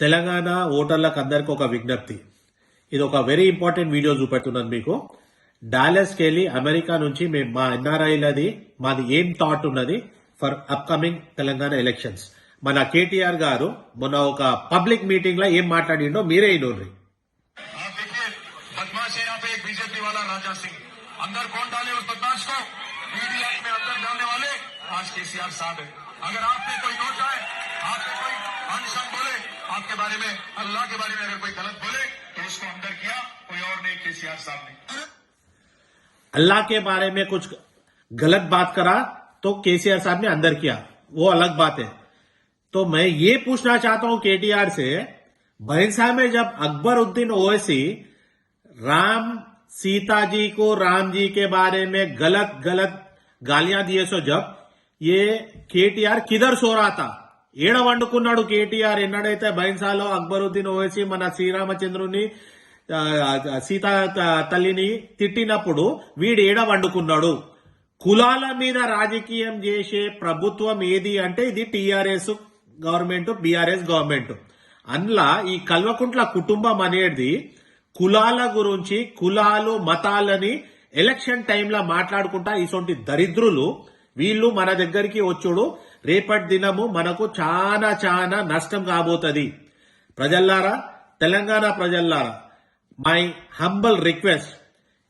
తెలంగాణ ఓటర్లకు అందరికి ఒక విజ్ఞప్తి. ఇది ఒక వెరీ ఇంపార్టెంట్ వీడియో చూపెడుతున్నాను మీకు. డాలస్కి వెళ్ళి అమెరికా నుంచి మేము మా ఎన్ఆర్ఐలది మాది ఏం థాట్ ఉన్నది ఫర్ అప్కమింగ్ తెలంగాణ ఎలక్షన్స్ మన కేటీఆర్ గారు మొన్న ఒక పబ్లిక్ మీటింగ్లో ఏం మాట్లాడిండో మీరే ఇనోర్రి आप बारे में, अल्लाह के बारे में अगर कोई गलत बोले तो उसको अंदर किया, कोई और नहीं केसीआर साहब ने। अल्लाह के बारे में कुछ गलत बात करा तो केसीआर साहब ने अंदर किया। वो अलग बात है। तो मैं ये पूछना चाहता हूँ केटीआर से भैंसा में जब अकबर उद्दीन ओवैसी, राम सीता जी को राम जी के बारे में गलत गलत गालियाँ दिए सो जब, ये केटीआर किधर सो रहा था? ఏడ వండుకున్నాడు కేటీఆర్ ఎన్నడైతే బైన్సాలో అక్బరుద్దీన్ ఓవైసీ మన శ్రీరామచంద్రుని ఆ, సీతా త- తల్లిని తిట్టినప్పుడు వీడు ఏడ వండుకున్నాడు. కులాల మీద రాజకీయం చేసే ప్రభుత్వం ఏది అంటే ఇది టీఆర్ఎస్ గవర్నమెంట్ బీఆర్ఎస్ గవర్నమెంట్. అందులో ఈ కల్వకుంట్ల కుటుంబం అనేది కులాల గురించి కులాలు మతాలని ఎలక్షన్ టైంలో మాట్లాడుకుంటా ఇటువంటి దరిద్రులు వీళ్ళు మన దగ్గరికి వచ్చుడు. రేపటి దినము మనకు చాలా చాలా నష్టం కాబోతుంది. ప్రజల్లారా తెలంగాణ ప్రజల్లారా మై హంబల్ రిక్వెస్ట్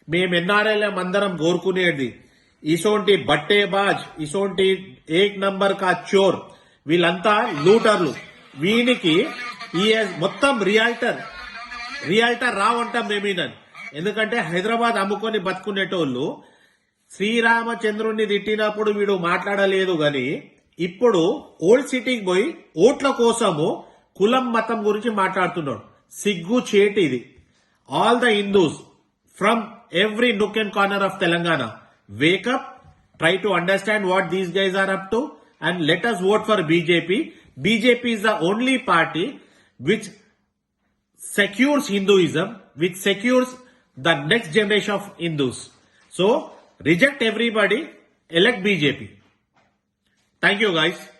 మేము ఎన్ఆర్ఎల్ఎం అందరం కోరుకునేది ఇసోంటి బట్టేబాజ్ ఇసోంటి ఏక్ నంబర్ కా చోర్ వీళ్ళంతా లూటర్లు. వీనికి ఈ మొత్తం రియాల్టర్ రియాల్టర్ రావంటాం మేమీనని ఎందుకంటే హైదరాబాద్ అమ్ముకొని బతుకునేటోళ్ళు శ్రీరామచంద్రుణ్ణి తిట్టినప్పుడు వీడు మాట్లాడలేదు గాని ఇప్పుడు ఓల్డ్ సిటీకి పోయి ఓట్ల కోసము కులం మతం గురించి మాట్లాడుతున్నాడు. సిగ్గు చేటి ఇది. All the Hindus from every nook and corner of Telangana wake up try to understand what these guys are up to and let us vote for BJP BJP is the only party which secures Hinduism which secures the next generation of Hindus so reject everybody elect BJP Thank you guys.